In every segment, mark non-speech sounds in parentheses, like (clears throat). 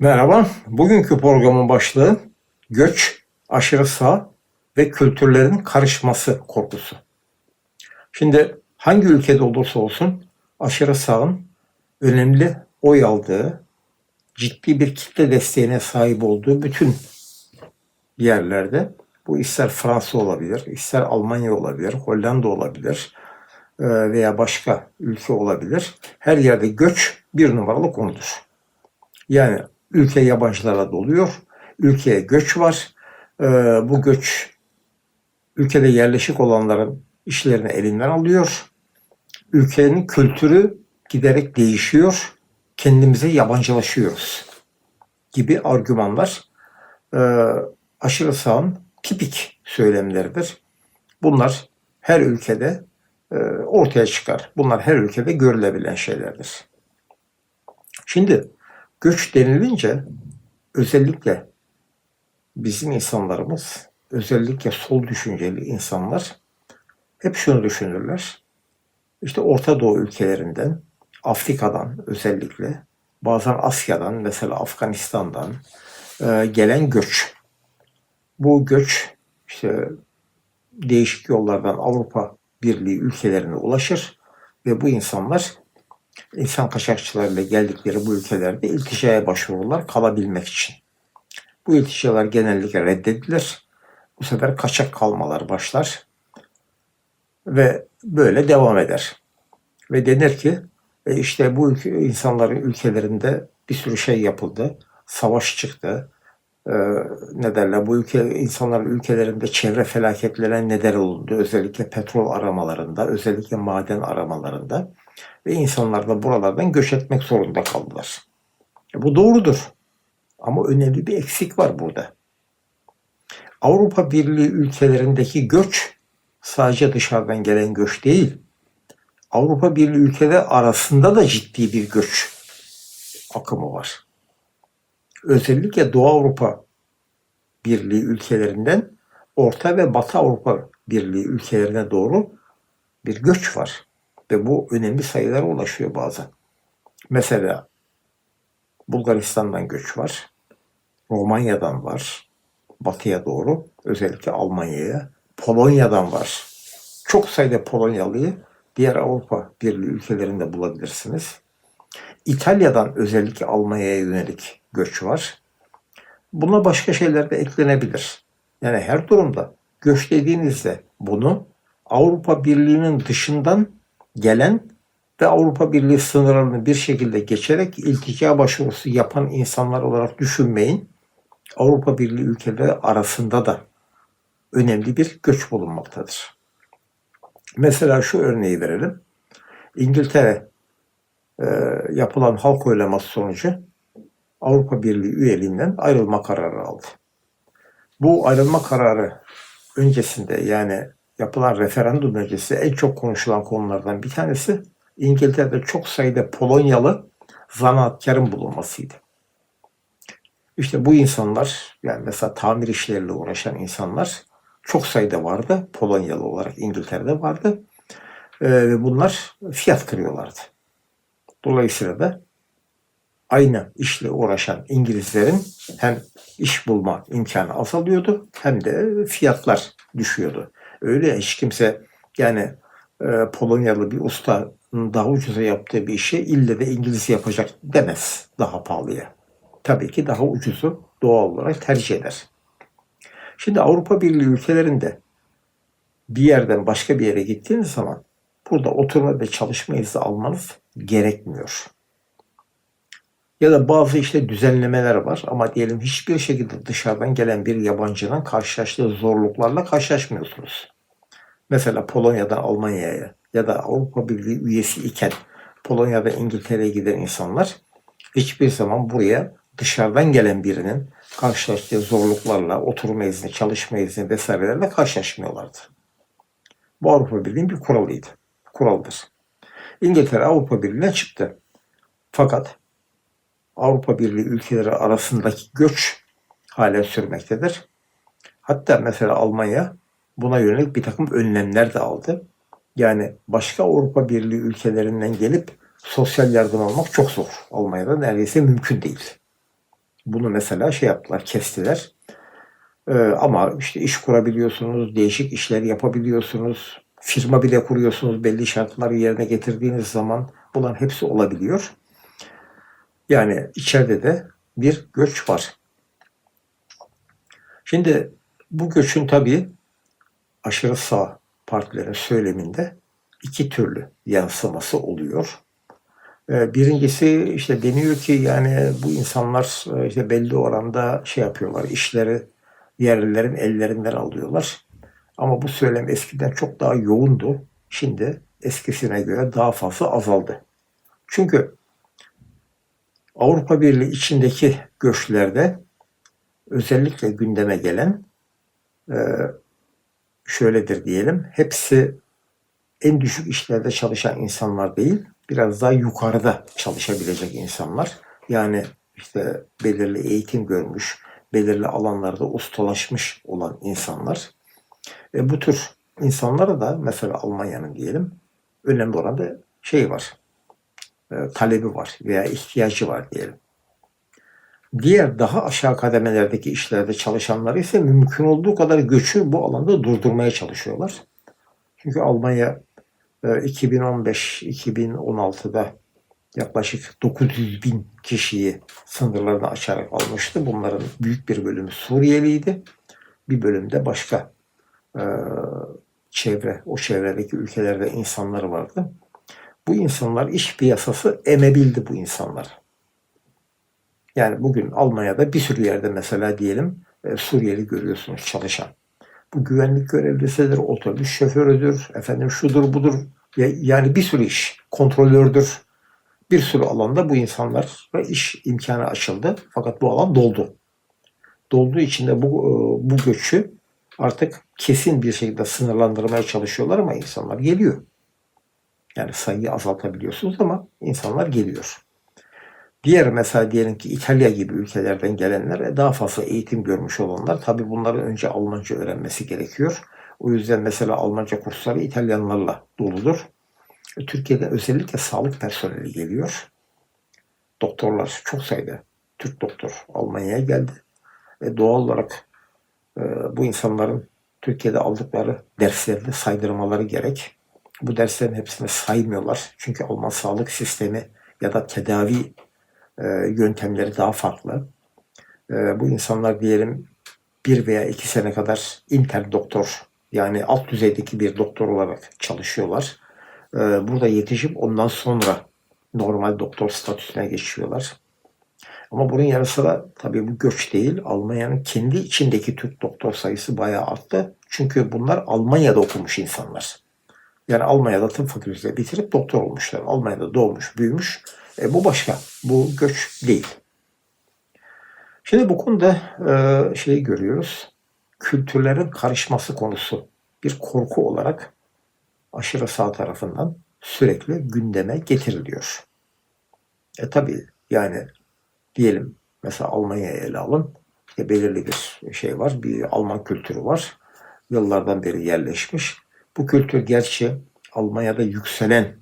Merhaba. Bugünkü programın başlığı göç, aşırı sağ ve kültürlerin karışması korkusu. Şimdi hangi ülkede olursa olsun aşırı sağın önemli oy aldığı, ciddi bir kitle desteğine sahip olduğu bütün yerlerde bu ister Fransa olabilir, ister Almanya olabilir, Hollanda olabilir e, veya başka ülke olabilir. Her yerde göç bir numaralı konudur. Yani ülke yabancılara doluyor, ülkeye göç var. E, bu göç ülkede yerleşik olanların işlerini elinden alıyor. Ülkenin kültürü giderek değişiyor. Kendimize yabancılaşıyoruz gibi argümanlar e, aşırı sağın tipik söylemleridir. Bunlar her ülkede e, ortaya çıkar. Bunlar her ülkede görülebilen şeylerdir. Şimdi göç denilince özellikle bizim insanlarımız, özellikle sol düşünceli insanlar hep şunu düşünürler. İşte Orta Doğu ülkelerinden, Afrika'dan özellikle, bazen Asya'dan, mesela Afganistan'dan e, gelen göç. Bu göç işte değişik yollardan Avrupa Birliği ülkelerine ulaşır ve bu insanlar insan kaçakçılarıyla geldikleri bu ülkelerde ilticaya başvururlar kalabilmek için. Bu ilticalar genellikle reddedilir. Bu sefer kaçak kalmalar başlar ve böyle devam eder. Ve denir ki e işte bu ülke, insanların ülkelerinde bir sürü şey yapıldı. Savaş çıktı. Ee, ne derler bu ülke insanların ülkelerinde çevre felaketlerine neden olundu. Özellikle petrol aramalarında, özellikle maden aramalarında ve insanlar da buralardan göç etmek zorunda kaldılar. E bu doğrudur. Ama önemli bir eksik var burada. Avrupa Birliği ülkelerindeki göç sadece dışarıdan gelen göç değil. Avrupa Birliği ülkeler arasında da ciddi bir göç akımı var. Özellikle Doğu Avrupa Birliği ülkelerinden Orta ve Batı Avrupa Birliği ülkelerine doğru bir göç var. Ve bu önemli sayılara ulaşıyor bazen. Mesela Bulgaristan'dan göç var. Romanya'dan var. Batıya doğru. Özellikle Almanya'ya. Polonya'dan var. Çok sayıda Polonyalıyı diğer Avrupa Birliği ülkelerinde bulabilirsiniz. İtalya'dan özellikle Almanya'ya yönelik göç var. Buna başka şeyler de eklenebilir. Yani her durumda göç dediğinizde bunu Avrupa Birliği'nin dışından gelen ve Avrupa Birliği sınırlarını bir şekilde geçerek iltica başvurusu yapan insanlar olarak düşünmeyin. Avrupa Birliği ülkeleri arasında da önemli bir göç bulunmaktadır. Mesela şu örneği verelim. İngiltere e, yapılan halk oylaması sonucu Avrupa Birliği üyeliğinden ayrılma kararı aldı. Bu ayrılma kararı öncesinde yani yapılan referandum öncesi en çok konuşulan konulardan bir tanesi İngiltere'de çok sayıda Polonyalı zanaatkarın bulunmasıydı. İşte bu insanlar yani mesela tamir işleriyle uğraşan insanlar çok sayıda vardı. Polonyalı olarak İngiltere'de vardı. Ee, ve bunlar fiyat kırıyorlardı. Dolayısıyla da aynı işle uğraşan İngilizlerin hem iş bulma imkanı azalıyordu hem de fiyatlar düşüyordu. Öyle hiç kimse yani e, Polonyalı bir usta daha ucuza yaptığı bir işi ille de İngiliz yapacak demez daha pahalıya. Tabii ki daha ucuzu doğal olarak tercih eder. Şimdi Avrupa Birliği ülkelerinde bir yerden başka bir yere gittiğiniz zaman burada oturma ve çalışma izni almanız gerekmiyor. Ya da bazı işte düzenlemeler var ama diyelim hiçbir şekilde dışarıdan gelen bir yabancının karşılaştığı zorluklarla karşılaşmıyorsunuz. Mesela Polonya'dan Almanya'ya ya da Avrupa Birliği üyesi iken Polonya'da İngiltere'ye giden insanlar hiçbir zaman buraya dışarıdan gelen birinin karşılaştığı zorluklarla, oturma izni, çalışma izni vesairelerle karşılaşmıyorlardı. Bu Avrupa Birliği'nin bir kuralıydı. Kuraldır. İngiltere Avrupa Birliği'ne çıktı. Fakat Avrupa Birliği ülkeleri arasındaki göç hala sürmektedir. Hatta mesela Almanya buna yönelik bir takım önlemler de aldı. Yani başka Avrupa Birliği ülkelerinden gelip sosyal yardım almak çok zor. Almanya'da neredeyse mümkün değil. Bunu mesela şey yaptılar, kestiler. Ee, ama işte iş kurabiliyorsunuz, değişik işler yapabiliyorsunuz, firma bile kuruyorsunuz belli şartları yerine getirdiğiniz zaman bunların hepsi olabiliyor. Yani içeride de bir göç var. Şimdi bu göçün tabii aşırı sağ partilerin söyleminde iki türlü yansıması oluyor. Ee, birincisi işte deniyor ki yani bu insanlar e, işte belli oranda şey yapıyorlar, işleri yerlilerin ellerinden alıyorlar. Ama bu söylem eskiden çok daha yoğundu. Şimdi eskisine göre daha fazla azaldı. Çünkü Avrupa Birliği içindeki göçlerde özellikle gündeme gelen e, şöyledir diyelim. Hepsi en düşük işlerde çalışan insanlar değil, biraz daha yukarıda çalışabilecek insanlar. Yani işte belirli eğitim görmüş, belirli alanlarda ustalaşmış olan insanlar. E, bu tür insanlara da mesela Almanya'nın diyelim önemli oranda şey var, talebi var veya ihtiyacı var diyelim. Diğer daha aşağı kademelerdeki işlerde çalışanlar ise mümkün olduğu kadar göçü bu alanda durdurmaya çalışıyorlar. Çünkü Almanya 2015-2016'da e, yaklaşık 900 bin kişiyi sınırlarını açarak almıştı. Bunların büyük bir bölümü Suriyeliydi. Bir bölümde başka e, çevre, o çevredeki ülkelerde insanlar vardı. Bu insanlar iş piyasası emebildi bu insanlar. Yani bugün Almanya'da bir sürü yerde mesela diyelim e, Suriyeli görüyorsunuz çalışan. Bu güvenlik görevlisidir, otobüs şoförüdür, efendim şudur budur. Yani bir sürü iş, kontrolördür. Bir sürü alanda bu insanlara iş imkanı açıldı. Fakat bu alan doldu. Dolduğu için de bu, e, bu göçü artık kesin bir şekilde sınırlandırmaya çalışıyorlar ama insanlar geliyor. Yani sayıyı azaltabiliyorsunuz ama insanlar geliyor. Diğer mesela diyelim ki İtalya gibi ülkelerden gelenler daha fazla eğitim görmüş olanlar tabi bunların önce Almanca öğrenmesi gerekiyor. O yüzden mesela Almanca kursları İtalyanlarla doludur. Türkiye'de özellikle sağlık personeli geliyor. Doktorlar çok sayıda Türk doktor Almanya'ya geldi. Ve doğal olarak e, bu insanların Türkiye'de aldıkları derslerini saydırmaları gerek. Bu derslerin hepsini saymıyorlar. Çünkü Alman sağlık sistemi ya da tedavi e, yöntemleri daha farklı. E, bu insanlar diyelim bir veya iki sene kadar inter doktor yani alt düzeydeki bir doktor olarak çalışıyorlar. E, burada yetişip ondan sonra normal doktor statüsüne geçiyorlar. Ama bunun yanı sıra tabii bu göç değil. Almanya'nın kendi içindeki Türk doktor sayısı bayağı arttı. Çünkü bunlar Almanya'da okumuş insanlar. Yani Almanya'da tıp fakültesi bitirip doktor olmuşlar. Almanya'da doğmuş, büyümüş. E, bu başka. Bu göç değil. Şimdi bu konuda e, şeyi görüyoruz. Kültürlerin karışması konusu bir korku olarak aşırı sağ tarafından sürekli gündeme getiriliyor. E tabi yani diyelim mesela Almanya'ya ele alın. İşte belirli bir şey var. Bir Alman kültürü var. Yıllardan beri yerleşmiş. Bu kültür gerçi Almanya'da yükselen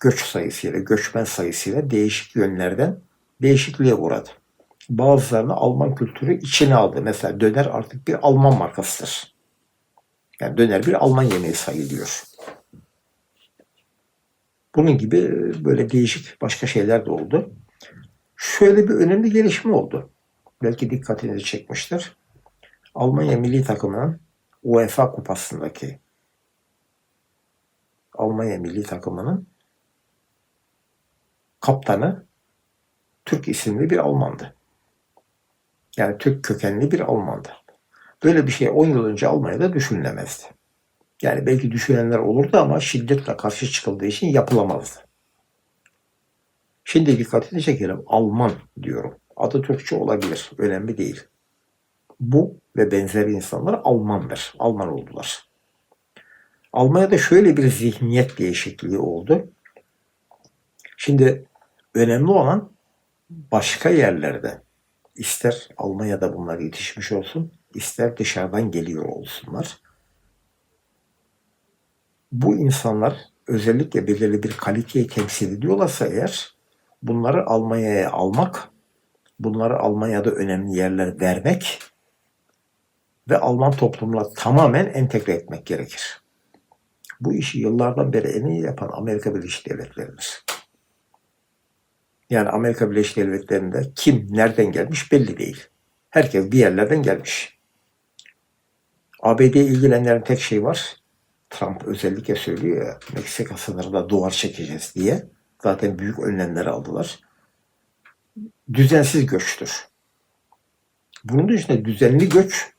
göç sayısıyla, göçmen sayısıyla değişik yönlerden değişikliğe uğradı. Bazılarını Alman kültürü içine aldı. Mesela döner artık bir Alman markasıdır. Yani döner bir Alman yemeği sayılıyor. Bunun gibi böyle değişik başka şeyler de oldu. Şöyle bir önemli gelişme oldu. Belki dikkatinizi çekmiştir. Almanya milli takımının UEFA kupasındaki Almanya milli takımının kaptanı Türk isimli bir Almandı. Yani Türk kökenli bir Almandı. Böyle bir şey 10 yıl önce Almanya'da düşünülemezdi. Yani belki düşünenler olurdu ama şiddetle karşı çıkıldığı için yapılamazdı. Şimdi dikkatini çekelim. Alman diyorum. Adı Türkçe olabilir. Önemli değil. Bu ve benzeri insanlar Almandır. Alman oldular. Almanya'da şöyle bir zihniyet değişikliği oldu. Şimdi önemli olan başka yerlerde ister Almanya'da bunlar yetişmiş olsun, ister dışarıdan geliyor olsunlar. Bu insanlar özellikle belirli bir kaliteyi temsil ediyorlarsa eğer bunları Almanya'ya almak bunları Almanya'da önemli yerler vermek ve Alman toplumuna tamamen entegre etmek gerekir. Bu işi yıllardan beri en iyi yapan Amerika Birleşik Devletleri'dir. Yani Amerika Birleşik Devletleri'nde kim nereden gelmiş belli değil. Herkes bir yerlerden gelmiş. ABD'ye ilgilenenlerin tek şey var. Trump özellikle söylüyor ya Meksika sınırında duvar çekeceğiz diye. Zaten büyük önlemleri aldılar. Düzensiz göçtür. Bunun dışında düzenli göç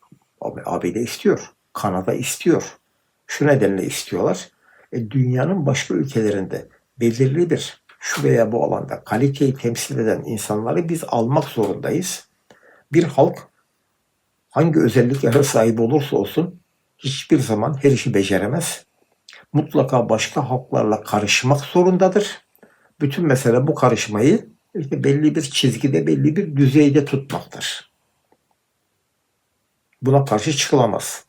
ABD istiyor. Kanada istiyor. Şu nedenle istiyorlar. E, dünyanın başka ülkelerinde belirli bir şu veya bu alanda kaliteyi temsil eden insanları biz almak zorundayız. Bir halk hangi özelliklere sahip olursa olsun hiçbir zaman her işi beceremez. Mutlaka başka halklarla karışmak zorundadır. Bütün mesele bu karışmayı işte belli bir çizgide, belli bir düzeyde tutmaktır. Buna karşı çıkılamaz.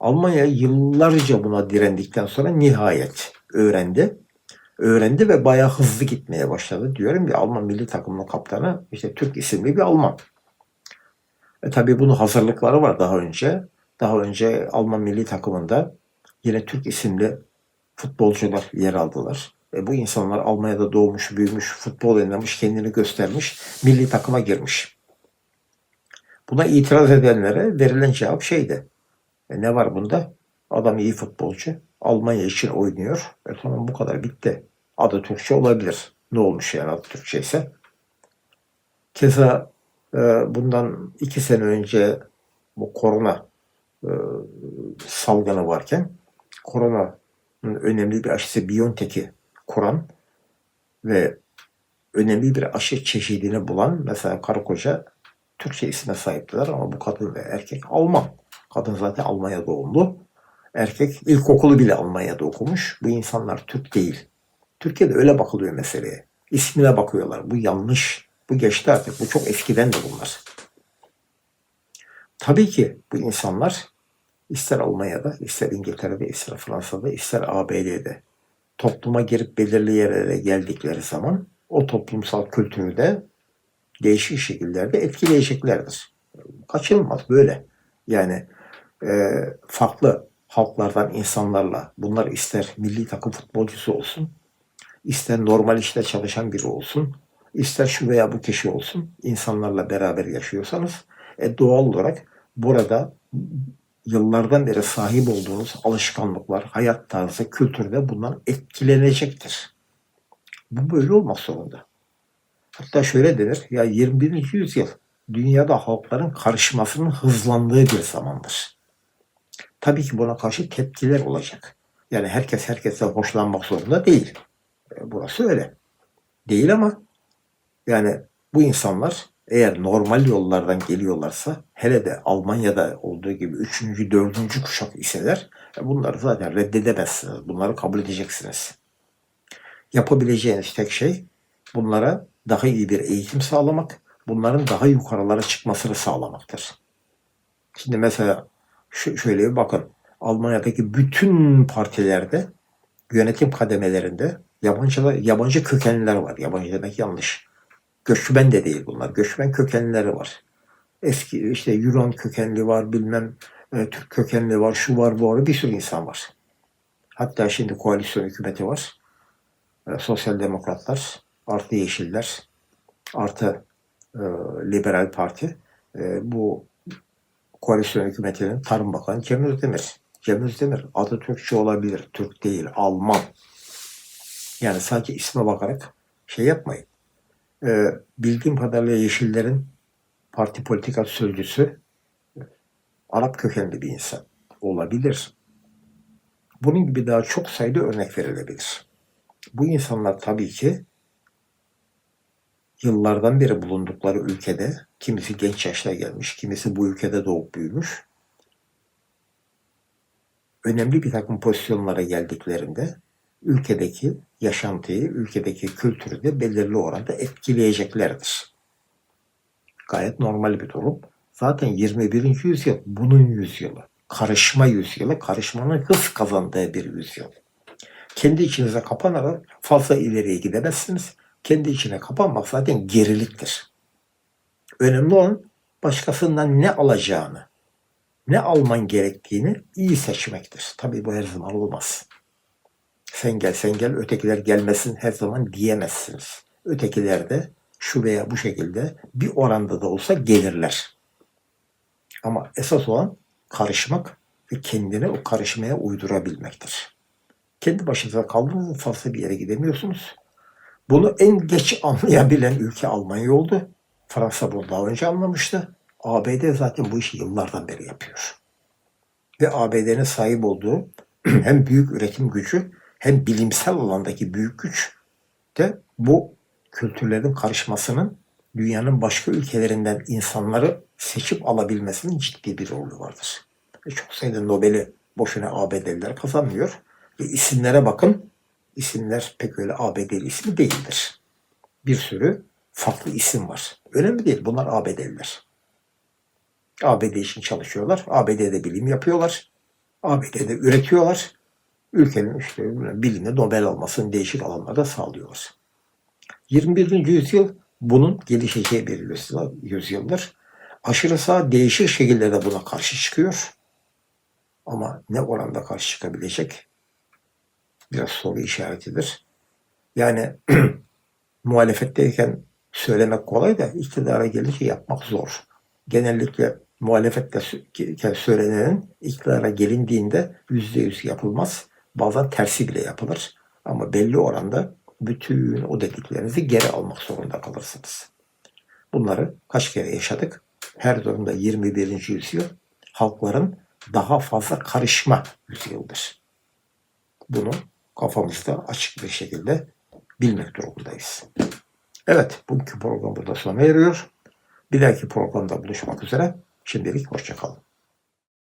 Almanya yıllarca buna direndikten sonra nihayet öğrendi. Öğrendi ve bayağı hızlı gitmeye başladı. Diyorum ya Alman milli takımının kaptanı işte Türk isimli bir Alman. E tabi bunun hazırlıkları var daha önce. Daha önce Alman milli takımında yine Türk isimli futbolcular yer aldılar. E bu insanlar Almanya'da doğmuş, büyümüş, futbol oynamış, kendini göstermiş, milli takıma girmiş. Buna itiraz edenlere verilen cevap şeydi. E ne var bunda? Adam iyi futbolcu. Almanya için oynuyor. E tamam bu kadar bitti. Adı Türkçe olabilir. Ne olmuş yani adı Türkçe ise. Keza e, bundan iki sene önce bu korona e, salgını varken koronanın önemli bir aşısı Biontech'i kuran ve önemli bir aşı çeşidini bulan mesela karı koca Türkçe isme sahiptiler ama bu kadın ve erkek Alman. Kadın zaten Almanya doğumlu. Erkek ilkokulu bile Almanya'da okumuş. Bu insanlar Türk değil. Türkiye'de öyle bakılıyor meseleye. İsmine bakıyorlar. Bu yanlış. Bu geçti artık. Bu çok eskiden de bunlar. Tabii ki bu insanlar ister Almanya'da, ister İngiltere'de, ister Fransa'da, ister ABD'de topluma girip belirli yerlere geldikleri zaman o toplumsal kültürü de değişik şekillerde etkileyeceklerdir. Kaçınılmaz böyle. Yani e, farklı halklardan insanlarla bunlar ister milli takım futbolcusu olsun, ister normal işte çalışan biri olsun, ister şu veya bu kişi olsun insanlarla beraber yaşıyorsanız e, doğal olarak burada yıllardan beri sahip olduğunuz alışkanlıklar, hayat tarzı, kültürde bundan etkilenecektir. Bu böyle olmak zorunda. Hatta şöyle denir, ya 21. yüzyıl dünyada halkların karışmasının hızlandığı bir zamandır. Tabii ki buna karşı tepkiler olacak. Yani herkes herkesten hoşlanmak zorunda değil. E, burası öyle. Değil ama yani bu insanlar eğer normal yollardan geliyorlarsa hele de Almanya'da olduğu gibi 3. 4. kuşak iseler e, bunları zaten reddedemezsiniz. Bunları kabul edeceksiniz. Yapabileceğiniz tek şey bunlara daha iyi bir eğitim sağlamak, bunların daha yukarılara çıkmasını sağlamaktır. Şimdi mesela şöyle bir bakın. Almanya'daki bütün partilerde yönetim kademelerinde yabancı, yabancı kökenliler var. Yabancı demek yanlış. Göçmen de değil bunlar. Göçmen kökenlileri var. Eski işte Yunan kökenli var, bilmem e, Türk kökenli var, şu var, bu var. Bir sürü insan var. Hatta şimdi koalisyon hükümeti var. E, sosyal demokratlar, artı yeşiller, artı e, liberal parti. E, bu koalisyon hükümetinin Tarım Bakanı Cem Özdemir. Cem Özdemir adı Türkçe olabilir. Türk değil, Alman. Yani sadece isme bakarak şey yapmayın. Ee, bildiğim kadarıyla Yeşillerin parti politika sözcüsü Arap kökenli bir insan olabilir. Bunun gibi daha çok sayıda örnek verilebilir. Bu insanlar tabii ki yıllardan beri bulundukları ülkede kimisi genç yaşta gelmiş, kimisi bu ülkede doğup büyümüş. Önemli bir takım pozisyonlara geldiklerinde ülkedeki yaşantıyı, ülkedeki kültürü de belirli oranda etkileyeceklerdir. Gayet normal bir durum. Zaten 21. yüzyıl bunun yüzyılı. Karışma yüzyılı, karışmanın hız kazandığı bir yüzyıl. Kendi içinize kapanarak fazla ileriye gidemezsiniz. Kendi içine kapanmak zaten geriliktir. Önemli olan başkasından ne alacağını, ne alman gerektiğini iyi seçmektir. Tabii bu her zaman olmaz. Sen gel sen gel ötekiler gelmesin her zaman diyemezsiniz. Ötekiler de şu veya bu şekilde bir oranda da olsa gelirler. Ama esas olan karışmak ve kendini o karışmaya uydurabilmektir. Kendi başınıza kaldığınızda fazla bir yere gidemiyorsunuz. Bunu en geç anlayabilen ülke Almanya oldu. Fransa bunu daha önce anlamıştı. ABD zaten bu işi yıllardan beri yapıyor. Ve ABD'nin sahip olduğu (clears throat) hem büyük üretim gücü hem bilimsel alandaki büyük güç de bu kültürlerin karışmasının dünyanın başka ülkelerinden insanları seçip alabilmesinin ciddi bir rolü vardır. Ve çok sayıda Nobel'i boşuna ABD'liler kazanmıyor. Ve isimlere bakın. İsimler pek öyle ABD'li ismi değildir. Bir sürü farklı isim var. Önemli değil. Bunlar ABD'liler. ABD için çalışıyorlar. ABD'de bilim yapıyorlar. ABD'de üretiyorlar. Ülkenin işte bilimde Nobel almasını değişik alanlarda sağlıyorlar. 21. yüzyıl bunun gelişeceği bir yüzyıl- yüzyıldır. Aşırı sağ değişik şekillerde buna karşı çıkıyor. Ama ne oranda karşı çıkabilecek? Biraz soru işaretidir. Yani (clears throat) muhalefetteyken söylemek kolay da iktidara gelince yapmak zor. Genellikle muhalefette sö- söylenenin iktidara gelindiğinde yüzde yüz yapılmaz. Bazen tersi bile yapılır. Ama belli oranda bütün o dediklerinizi geri almak zorunda kalırsınız. Bunları kaç kere yaşadık? Her durumda 21. yüzyıl halkların daha fazla karışma yüzyıldır. Bunu kafamızda açık bir şekilde bilmek durumundayız. Evet, bugünkü program burada sona eriyor. Bir dahaki programda buluşmak üzere. Şimdilik hoşçakalın.